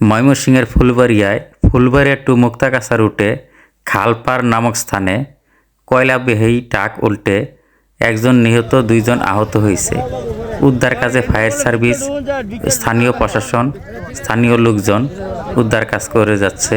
ময়মনসিংহের ফুলবাড়িয়ায় ফুলবাড়িয়া টু মুক্তাগাছা রুটে খালপাড় নামক স্থানে কয়লাবেহী ট্রাক উল্টে একজন নিহত, দুইজন আহত হয়েছে। উদ্ধার কাজে ফায়ার সার্ভিস, স্থানীয় প্রশাসন, স্থানীয় লোকজন উদ্ধার কাজ করে যাচ্ছে।